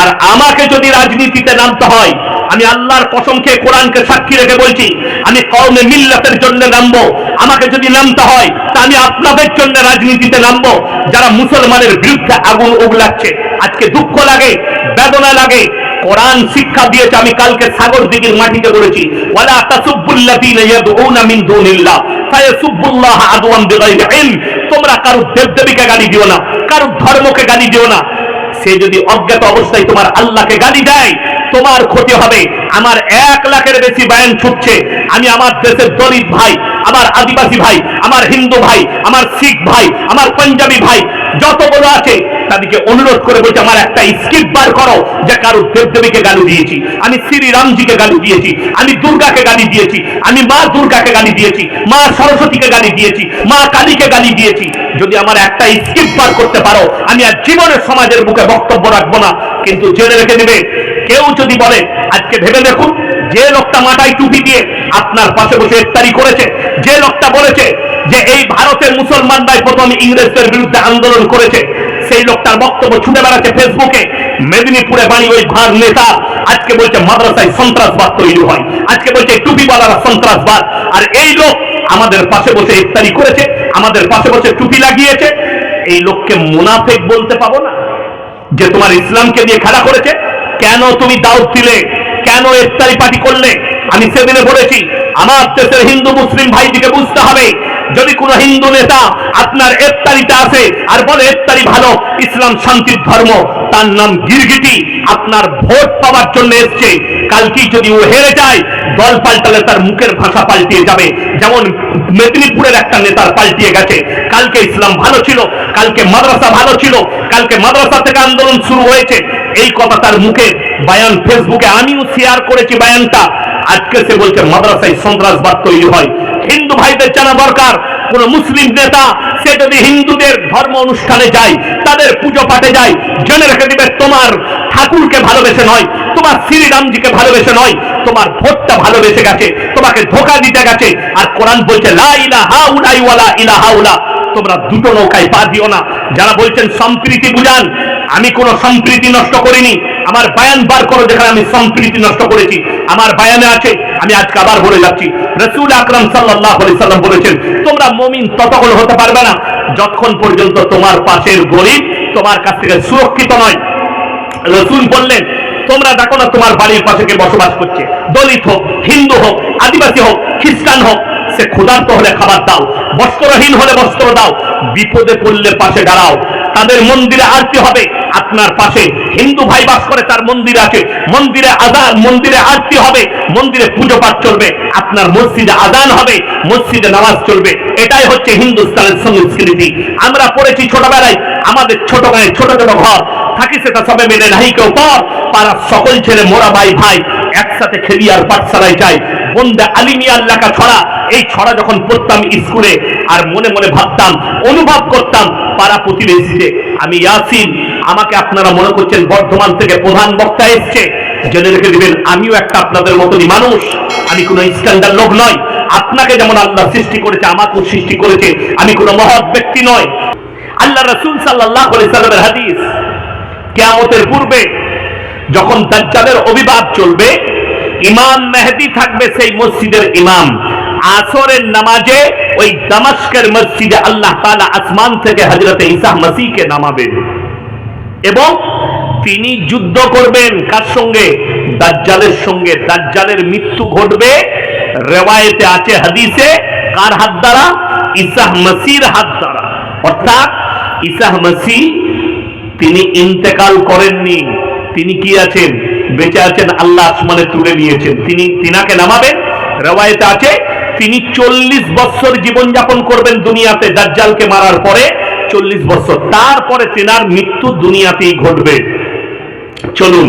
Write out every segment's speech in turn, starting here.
আর আমাকে যদি রাজনীতিতে নামতে হয়, আমি আল্লাহর কসম খেয়ে কোরআনকে সাক্ষী রেখে বলছি, আমি কওমে মিল্লাতের জন্য নামবো। আমাকে যদি নামতে হয়, তা আমি আপনাদের জন্য রাজনীতিতে নামবো। যারা মুসলমানের বিরুদ্ধে আগুন উগলাচ্ছে, আজকে দুঃখ লাগে, বেদনা লাগে। কোরআন শিক্ষা দিয়েছে, আমি কালকে সাগর দিঘির মাটিতে বলেছি, ওয়ালা তাসুব্বুল্লাযীনা ইয়াদউনা মিন তোমরা কারও দেবদেবীকে গালি দিও না কারও ধর্মকে গালি দিও না। সে যদি অজ্ঞাত অবস্থায় তোমার আল্লাহকে গালি দেয়, তোমার ক্ষতি হবে। আমার এক লাখের বেশি বায়ান ছুটছে। আমি আমার দেশের দলিত ভাই আমার আদিবাসী ভাই, আমার হিন্দু ভাই, আমার শিখ ভাই, আমার পাঞ্জাবি ভাই যতগুলো আছে, তাদেরকে অনুরোধ করে বলছে, আমার একটা স্কিপ বার করো, যে কারও দেবদেবীকে গালি দিয়েছি, আমি শ্রী রামজিকে গালি দিয়েছি, আমি দুর্গাকে গালি দিয়েছি, আমি মা দুর্গাকে গালি দিয়েছি, মা সরস্বতীকে গালি দিয়েছি, মা কালীকে গালি দিয়েছি। যদি আমার একটা স্কিপ বার করতে পারো, আমি আর জীবনের সমাজের বুকে বক্তব্য রাখব না, কিন্তু জেনে রেখে দিবে, কেউ যদি বলে, আজকে ভেবে দেখুন যে লোকটা মাথায় টুপি দিয়ে আপনার পাশে বসে ইফতারি করেছে, যে লোকটা বলেছে যে এই ভারতের মুসলমানরাই প্রথম ইংরেজদের বিরুদ্ধে আন্দোলন করেছে, সেই লোকটার বক্তব্য ছুটে বেড়াচ্ছে ফেসবুকে। মেদিনীপুরে বাড়ি ওই ভার নেতা, আজকে বলছে মাদ্রাসায় সন্ত্রাসবাদ তৈরি হয়। আজকে বলছে টুপিওয়ালারা সন্ত্রাসবাদ। আর এই লোক আমাদের পাশে বসে ইফতারি করেছে, আমাদের পাশে বসে টুপি লাগিয়েছে। এই লোককে মুনাফেক বলতে পাবো না, যে তোমার ইসলামকে নিয়ে খেলা করেছে। কেন তুমি দাউদ দিলে? কেন ইফতারি পার্টি করলে? আমি সেদিনে বলেছি, আমার দেশের হিন্দু মুসলিম ভাইদিকে বুঝতে হবে, যদি কোনো হিন্দু নেতা আপনার ইফতারিতে আসে আর বলে, ইফতারি ভালো, ইসলাম শান্তির ধর্ম তার নাম গিরগিটি, আপনার ভোট পাওয়ার জন্য এসছে। কালকে যদি ও হেরে যায়, দল পাল্টালে তার মুখের ভাষা পাল্টিয়ে যাবে। যেমন মেদিনীপুরের একটা নেতার পাল্টিয়ে গেছে। কালকে ইসলাম ভালো ছিল, কালকে মাদ্রাসা ভালো ছিল, কালকে মাদ্রাসা থেকে আন্দোলন শুরু হয়েছে। এই কথা তার মুখে বায়ান ফেসবুকে আমিও শেয়ার করেছি বায়ানটা। আজকে সে বলছে, মাদ্রাসায় সন্ত্রাসবাদ তৈরি হয়। হিন্দু ভাইদের জানা দরকার। কোন মুসলিম নেতা, সে যদি হিন্দুদের ধর্ম অনুষ্ঠানে যায়, তাদের পুজো পাঠে যায়, জেনে রেখে দিবে তোমার ঠাকুরকে ভালোবেসে নয়, তোমার শ্রীরামজিকে ভালোবেসে নয়, তোমার ভোটটা ভালোবেসে গেছে, তোমাকে ধোকা দিতে গেছে। আর কোরআন বলছে, লা ইলাহা উলাই ওয়ালা ইলাহা উলা। তোমরা দুটো নৌকায় পা দিও না। যারা বলছেন, সম্প্রীতি বুঝান আমি কোনো সম্প্রীতি নষ্ট করিনি। আমার বায়ান বার করো যেখানে আমি সম্প্রীতি নষ্ট করেছি। আমার বায়ানে আছে, আমি আজকে আবার বলে যাচ্ছি। রসুল আকরাম সাল্লাহ সাল্লাম বলেছেন, তোমরা মমিন ততক্ষণ হতে পারবে না যতক্ষণ পর্যন্ত তোমার পাশের গরিব তোমার কাছ থেকে সুরক্ষিত নয়। রসুল বললেন, তোমরা দেখো না তোমার বাড়ির পাশে কে বসবাস করছে। দলিত হোক, হিন্দু হোক, আদিবাসী হোক, খ্রিস্টান হোক, সে ক্ষুধার্ত হলে খাবার দাও, বস্ত্রহীন হলে বস্ত্র দাও, বিপদে পড়লে পাশে দাঁড়াও। তাদের মন্দিরে আরতি হবে। আপনার পাশে হিন্দু ভাই বাস করে তার মন্দির আছে। মন্দিরে আদান মন্দিরে আরতি হবে। মন্দিরে পুজো পাঠ চলবে। আপনার মসজিদে আদান হবে। মসজিদে নামাজ চলবে। এটাই হচ্ছে হিন্দুস্তানের সংস্কৃতি। আমরা পড়েছি ছোটবেলায়, আমাদের ছোট গায়ে ছোট ছোট ঘর। থাকি সেটা সবে মেলে নাহি কেউ পর। পাড়ার সকল ছেলে, মোরা ভাই ভাই, একসাথে খেলি আর পাঠশালায় যাই। বন্দে আলিমিয়ার লেখা ছড়া। এই ছড়া যখন পড়তাম স্কুলে, আর মনে মনে ভাবতাম, অনুভব করতাম পাড়া প্রতিবেশীতে আমি ইয়াসিন, আমাকে আপনারা মনে করছেন বর্ধমান থেকে প্রধান বক্তা এসছে। জেনে রেখে দিবেন, আমিও একটা আপনাদের মতনই মানুষ। আমি কোনো স্ট্যান্ডার্ড লোক নয় আপনাকে যেমন আল্লাহ সৃষ্টি করেছে, আমাকেও সৃষ্টি করেছে। আমি কোনো মহৎ ব্যক্তি নয় আল্লাহ রসুল সাল্লাহ সাল্লামের হাদিস, কেয়ামতের পূর্বে যখন দাজ্জালের অভিবাদ চলবে ইমাম মেহেদি থাকবে সেই মসজিদের ইমাম। আসরের নামাজে ওই দামাস্কের মসজিদে আল্লাহ তাআলা আসমান থেকে হযরতে ঈসা মসিহকে নামাবেন এবং তিনি যুদ্ধ করবেন কার সঙ্গে? দাজ্জালের সঙ্গে। দাজ্জালের মৃত্যু ঘটবে, রেওয়ায়েতে আছে হাদিসে, কার হাত দ্বারা? ঈসা মসির হাত দ্বারা। অর্থাৎ ঈসা মসি তিনি ইন্তেকাল করেননি। তিনি কি আছেন? বেঁচে আছেন আল্লাহ আসমানে তুলে নিয়েছেন। তিনি তিনাকে নামাবেন, রেওয়ায়েতে আছে, তিনি চল্লিশ বছর জীবনযাপন করবেন দুনিয়াতে, দাজ্জালকে মারার পরে চল্লিশ বছর তারপরে তেনার মৃত্যু দুনিয়াতেই ঘটবে। চলুন,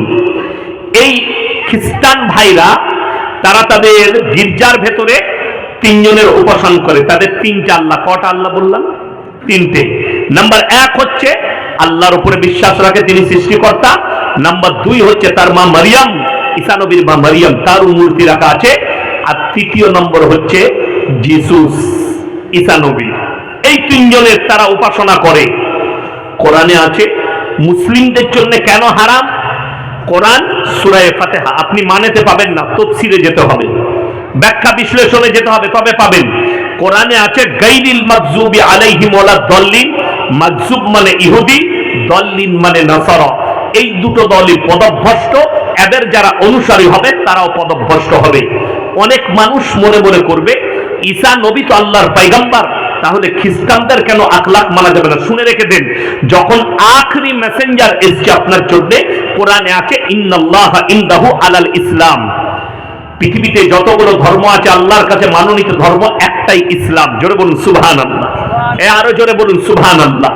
এই খ্রিস্টান ভাইরা, তারা তাদের গির্জার ভেতরে তিনজনের উপাসন করে। তাদের তিনটা আল্লাহ, কটা আল্লাহ বললাম তিনটে। নাম্বার এক হচ্ছে, আল্লাহর উপরে বিশ্বাস রাখে, তিনি সৃষ্টিকর্তা। নাম্বার দুই হচ্ছে তার মা মারিয়াম ঈসানবীর মা মারিয়াম তার মূর্তি রাখা আছে। আর তৃতীয় নম্বর হচ্ছে জিসুস ঈসানবী এই তিনজনের তারা উপাসনা করে। কোরআনে আছে, মুসলিমদের জন্য কেন হারাম? কোরআন সুরায় ফাতেহা, আপনি মানেতে পাবেন না তফসিরে যেতে হবে। ব্যাখ্যা বিশ্লেষণে যেতে হবে, তবে পাবেন। কোরআনে আছে গাইরিল মাকজুবি আলাইহিম ওয়ালা দল্লিন মাকজুব মানে ইহুদি, দল্লিন মানে নাসারা। এই দুটো দলই পদভ্রষ্ট। এদের যারা অনুসারী হবে, তারাও পদভ্রষ্ট হবে। অনেক মানুষ মনে মনে করবে, ঈসা নবী তো আল্লাহর পাইগাম্বার তাহলে খ্রিস্টানদের কেন আখলাখ মানা যাবে না? শুনে রেখে দেন, যখন আখরি মেসেঞ্জার এসছে আপনার জন্য, কোরআনে আছে, ইন্নাল্লাহ ইন্দাহু আলাল ইসলাম। পৃথিবীতে যতগুলো ধর্ম আছে, আল্লাহর কাছে মানোনীত ধর্ম একটাই ইসলাম। জোরে বলুন সুবহান আল্লাহ এ আরও জোরে বলুন সুবহান আল্লাহ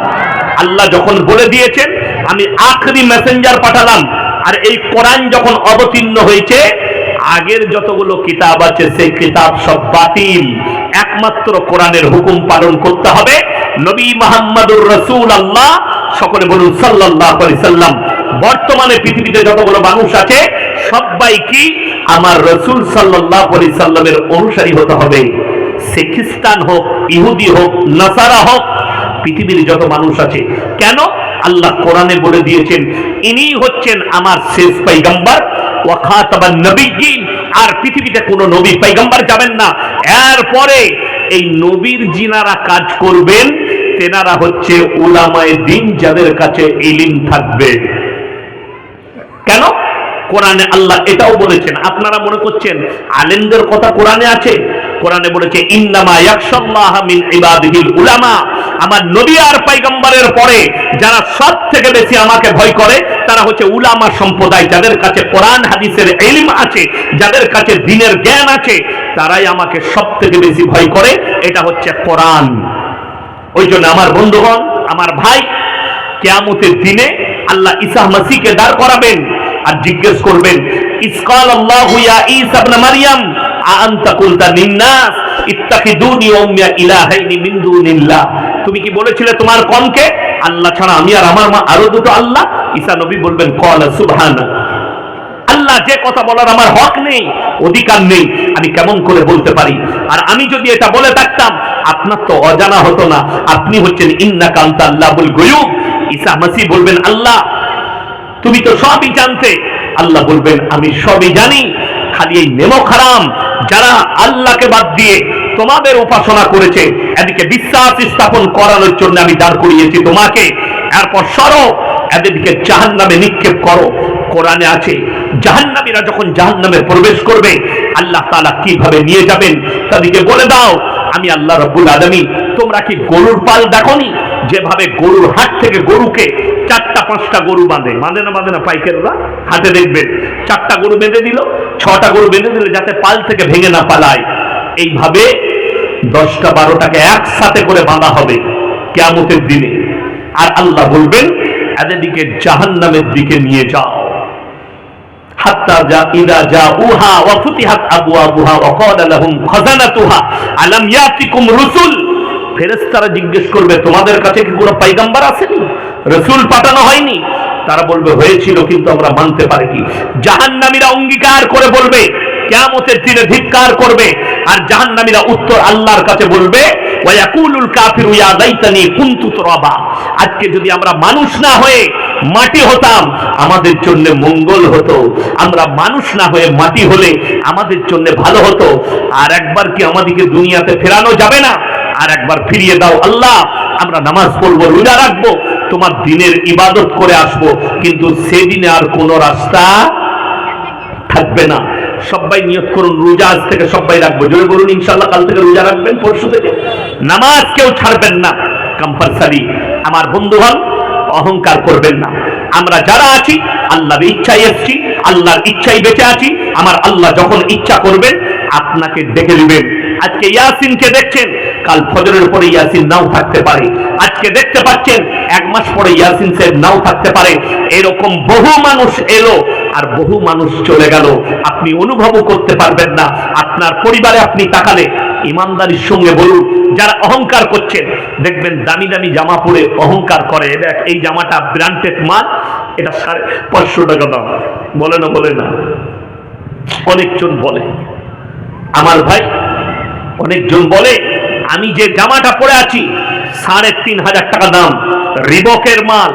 আল্লাহ যখন বলে দিয়েছেন আমি আখরি মেসেঞ্জার পাঠালাম। আর এই কোরআন যখন অবতীর্ণ হয়েছে, আগের যতগুলো কিতাব আছে, সেই কিতাব সব বাতিল। একমাত্র কোরআনের হুকুম পালন করতে হবে। নবী মোহাম্মদুর রসুল আল্লাহ সকলে বলুন আলাইহি সাল্লাম। বর্তমানে পৃথিবীতে যতগুলো মানুষ আছে, সবাই কি আমার রসুল আলাইহি সাল্লামের অনুসারী হতে হবে। সে খ্রিস্টান হোক, ইহুদি হোক, নাসারা হোক, পৃথিবীর যত মানুষ আছে। কেন? আল্লাহ কোরআনে বলে দিয়েছেন, ইনি হচ্ছেন আমার শেষ পাইগাম্বার ওয়া খাতাবান আর পৃথিবীতে কোনো নবী পাইগাম্বার যাবেন না। এরপরে এই নবীর জিনারা কাজ করবেন, তেনারা হচ্ছে উলামায়ে দিন যাদের কাছে ইলিম থাকবে। কেন? কোরআনে আল্লাহ এটাও বলেছেন, আপনারা মনে করছেন, আলেমদের কথা কোরআনে আছে? কোরআনে বলেছে, ইন্নামা ইয়াকশাল্লাহ মিন ইবাদিহিল উলামা। আমার নবী আর পয়গম্বরের পরে যারা সব থেকে বেশি আমাকে ভয় করে, তারা হচ্ছে উলামা সম্প্রদায় যাদের কাছে কোরআন, হাদিসের এলিম আছে, যাদের কাছে দিনের জ্ঞান আছে, তারাই আমাকে সব থেকে বেশি ভয় করে। এটা হচ্ছে কোরআন। ওই জন্য আমার বন্ধুগণ, আমার ভাই, কেয়ামতের দিনে আল্লাহ ঈসা মাসিকে দাঁড় করাবেন আর জিজ্ঞেস করবেন ইসকাল আল্লাহ ইয়া ঈসা ইবনে মারইয়াম আনতা কুলতা লিন্নাস, ইত্তাখিদুনি ওয়া উম্মিয়া ইলাহাইনি মিন দুনিল্লাহ। তুমি কি বলেছিলে তোমার কমকে? আল্লাহ ছাড়া আমি আর আমার মা আরও দুটো আল্লাহ? ঈসা নবী বলবেন ক্বালা সুবহানা আল্লাহ যে কথা বলার আমার হক নেই, অধিকার নেই, আমি কেমন করে বলতে পারি? আর আমি যদি এটা বলে থাকতাম, আপনার তো অজানা হতো না। আপনি হচ্ছেন ইন্না কান্তা আল্লাহুল গুয়ুব। ঈসা মাসি বলবেন, আল্লাহ, তুমি তো সবই জানতে। আল্লাহ বলবেন, আমি সবই জানি, খালি এই নেমো খারাম যারা আল্লাহকে বাদ দিয়ে তোমাদের উপাসনা করেছে, এদিকে বিশ্বাস স্থাপন করানোর জন্য আমি দাঁড় করিয়েছি তোমাকে। এরপর সরো এদেরকে জাহান নামে নিক্ষেপ করো। কোরআনে আছে, জাহান্নামীরা যখন জাহান্নামে প্রবেশ করবে, আল্লাহ তালা কীভাবে নিয়ে যাবেন? তাদেরকে বলে দাও, আমি আল্লাহ রব্বুল আলামিন, তোমরা কি গরুর পাল দেখনি? যেভাবে গরুর হাট থেকে গরুকে চারটা পাঁচটা গরু বাঁধে। বাঁধে না বাঁধে না, পাইকাররা হাটে দেখবেন চারটা গরু বেঁধে দিল, ছটা গরু বেঁধে দিল যাতে পাল থেকে ভেঙে না পালায়। এইভাবে দশটা, বারোটাকে একসাথে করে বাঁধা হবে কেয়ামতের দিনে। আর আল্লাহ বলবেন এদেরকে জাহান্নামের দিকে নিয়ে যাও। জিজ্ঞেস করবে, তোমাদের কাছে কি কোনো পয়গম্বর আসেনি? রসুল পাঠানো হয়নি। তারা বলবে, হয়েছিল, কিন্তু আমরা মানতে পারিনি। জাহান্নামীরা অঙ্গীকার করে বলবে, কেয়ামতের দিনে ধিক্কার করবে। আর জাহান্নামীরা উত্তর আল্লাহর কাছে বলবে আজকে যদি আমরা মানুষ না হয়ে মাটি হতাম, আমাদের জন্য মঙ্গল হতো। আমরা মানুষ না হয়ে মাটি হলে আমাদের জন্য ভালো হতো। আর একবার কি আমাদেরকে দুনিয়াতে ফেরানো যাবে না? আর একবার ফিরিয়ে দাও আল্লাহ। আমরা নামাজ পড়ব, রোজা রাখব। তোমার দিনের ইবাদত করে আসব, কিন্তু সেদিনে আর কোনো রাস্তা থাকবে না। সবাই নিয়ত করুন, রোজা আজ থেকে সবাই রাখব। জোরে বলুন ইনশাল্লাহ কাল থেকে রোজা রাখবেন, পরশু থেকে। নামাজ কেউ ছাড়বেন না কম্পালসারি আমার বন্ধু হন অহংকার করবেন না। আমরা যারা আছি, আল্লাহর ইচ্ছায় এসছি, আল্লাহর ইচ্ছায় বেঁচে আছি, আমার আল্লাহ যখন ইচ্ছা করবেন, আপনাকে ডেকে দিবেন আজকে ইয়াসিনকে দেখছেন কাল ফজরের পরে ইয়াসিন নাও থাকতে পারে। আজকে দেখতে পাচ্ছেন, এক মাস পরে ইয়াসিন সাহেব নাও থাকতে পারে। এরকম বহু মানুষ এলো আর বহু মানুষ চলে গেল। আপনি অনুভবও করতে পারবেন না। আপনার পরিবারে আপনি তাকালে ইমানদারির সঙ্গে বলুন, যারা অহংকার করছেন, দেখবেন দামি দামি জামা পরে অহংকার করে। দেখ, এই জামাটা ব্র্যান্ডেড মাল, এটা সাড়ে পাঁচশো টাকা দাম। বলে না বলে না। অনেকজন বলে। আমার ভাই, অনেকজন বলে আমি যে জামাটা পরে আছি, সাড়ে তিন হাজার টাকা দাম। রিবকের মাল,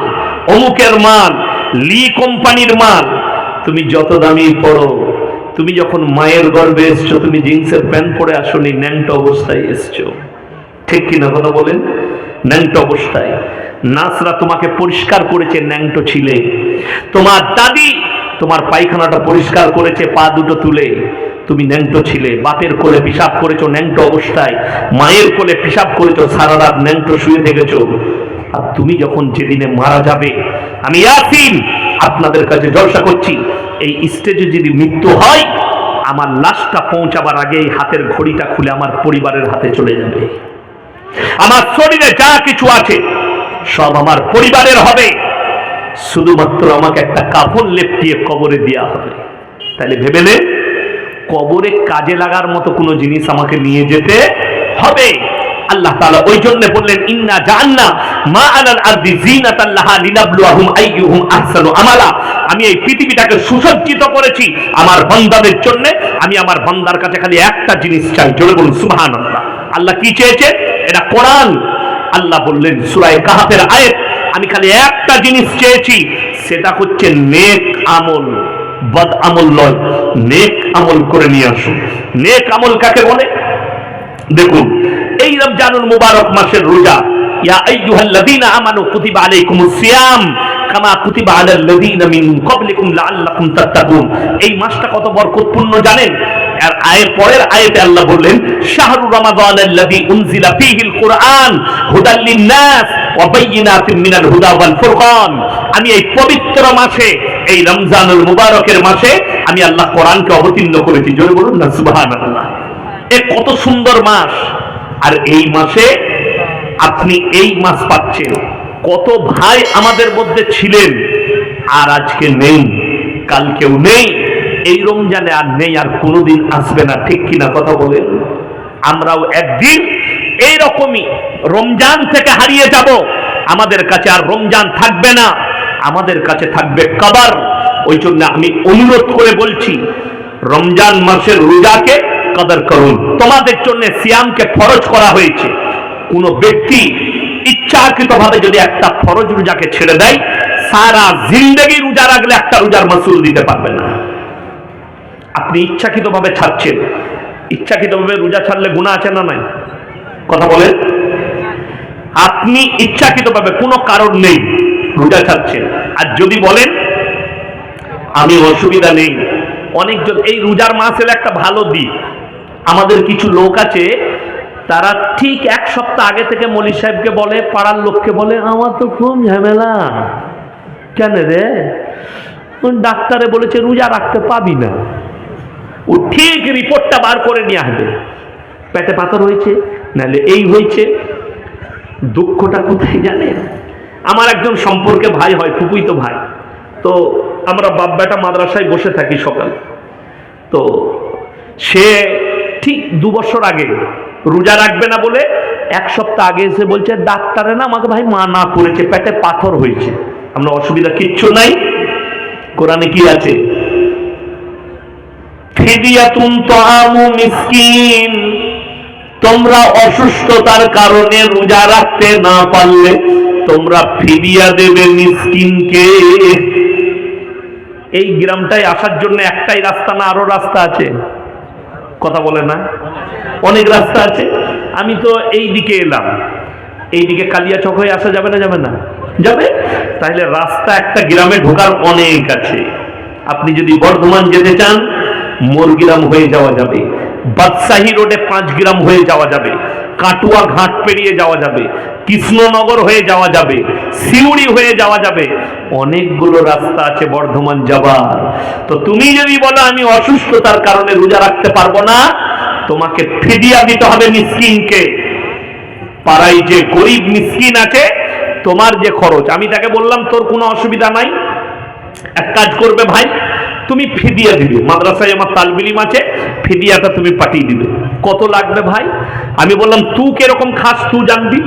অমুকের মাল, লি কোম্পানির মাল। তুমি যত দামি পড়ো তুমি যখন মায়ের গর্ভে এসছো, তুমি জিন্সের প্যান্ট পরে আসনি, ন্যাংটা অবস্থায় এসছো। ঠিক কিনা কথা বলেন? ন্যাংটো অবস্থায়। নাসরা তোমাকে পরিষ্কার করেছে, ন্যাংটো ছিলে। তোমার দাদি তোমার পায়খানাটা পরিষ্কার করেছে, পা দুটো তুলে। তুমি ন্যাংটো ছিলে, বাপের কোলে পিসাব করেছ ন্যাংটো অবস্থায়, মায়ের কোলে পিসাব করেছ, সারা রাত ন্যাংটো শুয়ে থেকেছো। আর তুমি যখন যেদিনে মারা যাবে, আমি ইয়াসিন আপনাদের কাছে জলসা করছি, এই স্টেজে যদি মৃত্যু হয়, আমার লাশটা পৌঁছাবার আগে এই হাতের ঘড়িটা খুলে আমার পরিবারের হাতে চলে যাবে। আমার শরীরে যা কিছু আছে, সব আমার পরিবারের হবে। শুধুমাত্র আমাকে একটা কাপড় লেপটিয়ে কবরে দেওয়া হবে। তাহলে ভেবে নে কবরে কাজে লাগার মতো কোনো জিনিস আমাকে নিয়ে যেতে হবে। আল্লাহ তাআলা ওই জন্য বললেন, ইন্না জান্না মা আলাল আরদি জিনাতাল লাহা লিনাবলুয়াহুম আইয়ুহুম আহসানু আমালা। আমি এই পৃথিবীটাকে সুসজ্জিত করেছি আমার বান্দাদের জন্য। আমি আমার বান্দার কাছে খালি একটা জিনিস চাই, জোরে বলুন, সুবহানাল্লাহ। আল্লাহ কি চেয়েছে? এটা কোরআন। আল্লাহ বললেন সূরায়ে কাহাফের আয়াত, আমি খালি একটা জিনিস চেয়েছি, সেটা হচ্ছে নেক আমল। বদ আমল নয় নেক আমল করে নিয়ে আসুন। নেক আমল কাকে বলে? দেখুন, এই রমজানুল মুবারক মাসের রোজা, ইয়া আইয়ুহাল্লাযীনা আমানু কুতিবা আলাইকুমুস সিয়াম কামা কুতিবা আলাল লাযীনা মিন ক্বাবলিকুম লাআল্লাকুম তাত্তাকুন। এই মাসটা কত বরকতপূর্ণ জানেন? আর আয়ের পরের আয়াতে আল্লাহ বললেন, শাহরু রমাদান আল্লাযী উনজিলা ফীহিল কুরআন হুদাল লিন-নাস ওয়া বায়িনাতিন মিনাল হুদা ওয়াল ফুরকান। আমি এই পবিত্র মাসে, এই রমজানুল মুবারকের মাসে আমি আল্লাহ কোরআনকে অবতীর্ণ করেছি। জোরে বলুন না, সুবহানাল্লাহ। এ কত সুন্দর মাস। আর এই মাসে আপনি এই মাস পাচ্ছেন। কত ভাই আমাদের মধ্যে ছিলেন, আর আজকে নেই কালকেও নেই। এই রমজানে আর নেই, আর কোনোদিন আসবে না। ঠিক কিনা কথা বলেন? আমরাও একদিন এই রকমই রমজান থেকে হারিয়ে যাব। আমাদের কাছে আর রমজান থাকবে না। আমাদের কাছে থাকবে কবার। ওই জন্য আমি অনুরোধ করে বলছি, রমজান মাসের রোজাকে কদর করুন। তোমাদের জন্য সিয়ামকে ফরজ করা হয়েছে। কোন ব্যক্তি ইচ্ছাকৃতভাবে যদি একটা ফরজ রোজাকে ছেড়ে দেয়, সারা জিন্দগি রোজা রাখলে একটা রোজার মাসুল দিতে পারবে না। আপনি ইচ্ছাকৃতভাবে ছাড়ছেন। ইচ্ছাকৃতভাবে রোজা ছাড়লে গুণা আছে না নাই? কথা বলেন। আপনি ইচ্ছাকৃতভাবে কোনো কারণ নেই রোজা ছাড়ছেন। আর যদি বলেন, আমি অসুবিধা নেই। অনেকজন, এই রোজার মাস এলে একটা ভালো দিক। আমাদের কিছু লোক আছে, তারা ঠিক এক সপ্তাহ আগে থেকে মলি সাহেবকে বলে, পাড়ার লোককে বলে, আমার তো খুব ঝামেলা। কেন রে? ডাক্তারে বলেছে, রোজা রাখতে পাবি না। ও ঠিক রিপোর্টটা বার করে নিয়ে আসবে। পেটে পাথর হয়েছে, নাহলে এই হয়েছে। দুঃখটা কোথায় জানে? আমার একজন সম্পর্কে ভাই হয়, ফুপুই তো ভাই। তো আমরা বাপ বেটা মাদ্রাসায় বসে থাকি সকাল। তো সে ঠিক দু বছর আগে রোজা রাখবে না বলে এক সপ্তাহ আগে এসে বলছে, ডাক্তারে না, আমাকে ভাই মানা করেছে, পেটে পাথর হয়েছে। আমরা অসুবিধা কিচ্ছু নাই। কোরআনে কি আছে? ফিদিয়াতুন তাআমু মিসকিন। তোমরা অসুস্থতার কারণে রোজা রাখতে না পারলে তোমরা ফিদিয়া দেবে মিসকিনকে। এই গ্রামটায় আসার জন্য একটাই রাস্তা না, আরও রাস্তা আছে? কথা বলে না? অনেক রাস্তা আছে। আমি তো এই দিকে এলাম। এই দিকে কালিয়া চক হয়ে আসা যাবে না যাবে না? যাবে? তাহলে রাস্তা একটা গ্রামে ঢোকার অনেক আছে। আপনি যদি বর্ধমান যেতে চান মোরগ্রাম হয়ে যাওয়া যাবে। বাদশাহী রোডে পাঁচ গ্রাম হয়ে যাওয়া যাবে। কাটুয়া ঘাট পেরিয়ে যাওয়া যাবে। কৃষ্ণনগর হয়ে যাওয়া যাবে। সিউড়ি হয়ে যাওয়া যাবে। অনেকগুলো রাস্তা আছে বর্ধমান যাবার। তো তুমি যদি বলো, আমি অসুস্থতার কারণে রোজা রাখতে পারব না, তোমাকে ফিদিয়া দিতে হবে মিসকিনকে। পাড়ায় যে গরিব মিসকিন আছে, তোমার যে খরচ। আমি তাকে বললাম, তোর কোনো অসুবিধা নাই। এক কাজ করবে ভাই তুমি ফিদিয়া দিবে। মাদ্রাসায় আমার তালবিলিম আছে, ফিদিয়াটা তুমি পাঠিয়ে দিবে। কত লাগবে ভাই? আমি বললাম তুই কীরকম খাস তুই জানবি?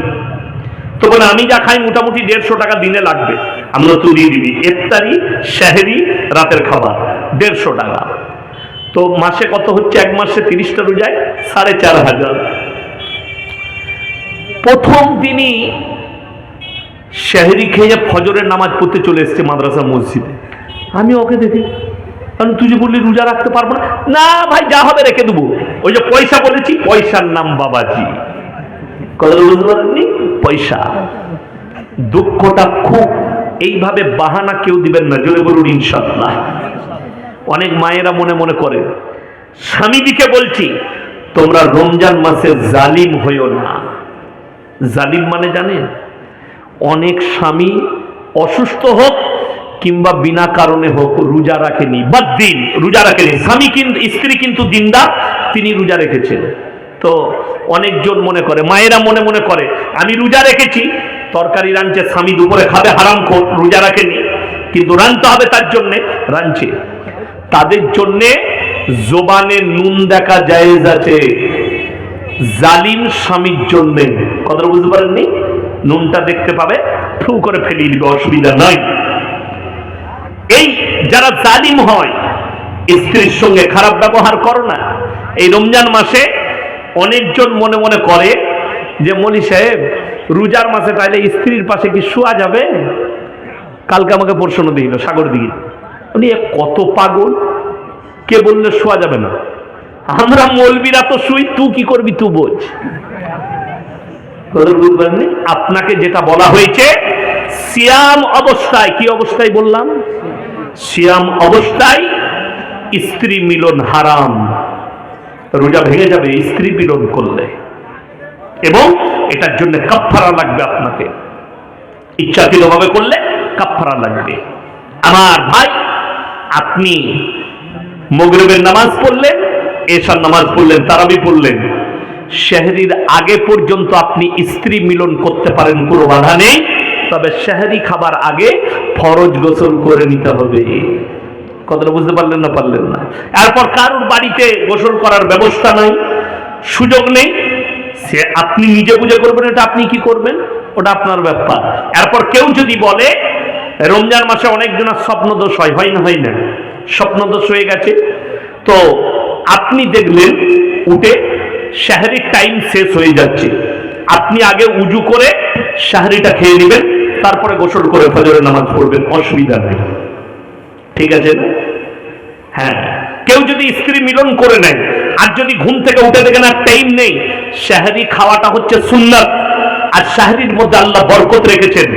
তো বলে, আমি যা খাই মোটামুটি দেড়শো টাকা দিনে লাগবে। আমরা তুই দিয়ে দিবি। ইফতারি শাহেরি রাতের খাবার, দেড়শো টাকা। তো মাসে কত হচ্ছে? এক মাসে তিরিশটা রোজায় সাড়ে চার হাজার। প্রথম দিনই শাহেরি খেয়ে ফজরের নামাজ পড়তে চলে এসছে মাদ্রাসা মসজিদে। আমি ওকে দেখি কারণ তুই যে বললি রোজা রাখতে পারব না না ভাই, যা হবে রেখে দেবো। ওই যে পয়সা বলেছি, পয়সার নাম বাবাজি। পয়সা। দুঃখটা খুব, এইভাবে বাহানা কেউ দিবেন না, জোরে বলুন ইনশাল্লাহ অনেক মায়েরা মনে মনে করে, স্বামীজিকে বলছি, তোমরা রমজান মাসে জালিম হইও না। জালিম মানে জানেন, অনেক স্বামী অসুস্থ হোক কিংবা বিনা কারণে হোক রোজা রাখেনি। বাদ দিন, রোজা রাখেনি। স্বামী কিন্তু স্ত্রী কিন্তু দিনদার, তিনি রোজা রেখেছেন। তো অনেকজন মনে করে, মায়েরা মনে মনে করে, আমি রোজা রেখেছি, তরকারি রাঁধছে, স্বামী দুপুরে খাবে, হারাম খোর, রোজা রাখেনি। কিন্তু রাঁধতে হবে তার জন্যে, রাঁধছে। তাদের জন্যে জোবানে নুন দেখা জায়েজ আছে। জালিম স্বামীর জন্য। কথাটা বুঝতে পারেননি? নুনটা দেখতে পাবে, ফু করে ফেলিয়ে দিবে, অসুবিধা নয় এই যারা জালিম হয়, স্ত্রীর সঙ্গে খারাপ ব্যবহার করো না। এই রমজান মাসে অনেকজন মনে মনে করে যে, মলি সাহেব, রোজার মাসে তাইলে স্ত্রীর পাশে কি শোয়া যাবে? কালকে আমাকে প্রশ্ন দিল, সাগর দিকে উনি কত পাগল? কে বললে শোয়া যাবে না? আমরা মলবিরা তো শুই, তুই কি করবি তুই বোঝ? আপনাকে যেটা বলা হয়েছে, সিয়াম অবস্থায়, কি অবস্থায় বললাম? সিয়াম অবস্থায় স্ত্রী মিলন হারাম। রোজা ভেঙে যাবে, স্ত্রী মিলন করলে। এবং এটার জন্য কাফফারা লাগবে আপনাকে। ইচ্ছাকৃতভাবে করলে কাফফারা লাগবে। আমার ভাই, আপনি মগরবের নামাজ পড়লেন, এশার নামাজ পড়লেন, তারাবি পড়লেন। শেহরির আগে পর্যন্ত আপনি স্ত্রী মিলন করতে পারেন, কোনো বাধা নেই। তবে শেহরি খাবার আগে ফরজ গোসল করে নিতে হবে। কথাটা বুঝতে পারলেন না পারলেন না? এরপর কারোর বাড়িতে গোসল করার ব্যবস্থা নাই, সুযোগ নেই। সে আপনি নিজে বুঝে করবেন, এটা আপনি কি করবেন? ওটা আপনার ব্যাপার। এরপর কেউ যদি বলে, রমজান মাসে অনেকজনের স্বপ্ন দোষ হয় হয় না হয় না? স্বপ্ন দোষ হয়ে গেছে। তো আপনি দেখলেন, উঠে শাহরির টাইম শেষ হয়ে যাচ্ছে। আপনি আগে উজু করে শাহরিটা খেয়ে নেবেন। তারপরে গোসল করে ফজরের নামাজ পড়বেন অসুবিধা নেই। ঠিক আছে? হ্যাঁ। কেউ যদি স্ত্রী মিলন করে নেয়, আর যদি ঘুম থেকে উঠে দেখেন আর টাইম নেই, শাহরি খাওয়াটা হচ্ছে সুন্নাত। আর শাহরির মধ্যে আল্লাহ বরকত রেখেছেন।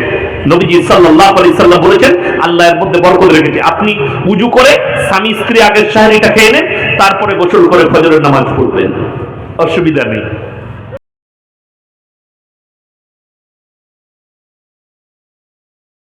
নবীজি সাল্লাল্লাহু আলাইহি সাল্লাম বলেছেন, আল্লাহ এর মধ্যে বরকত রেখেছে। আপনি উজু করে স্বামী স্ত্রী আগে শাহরিটা খেয়ে নেন, তারপরে গোসল করে ফজরের নামাজ পড়বেন। অসুবিধা নেই।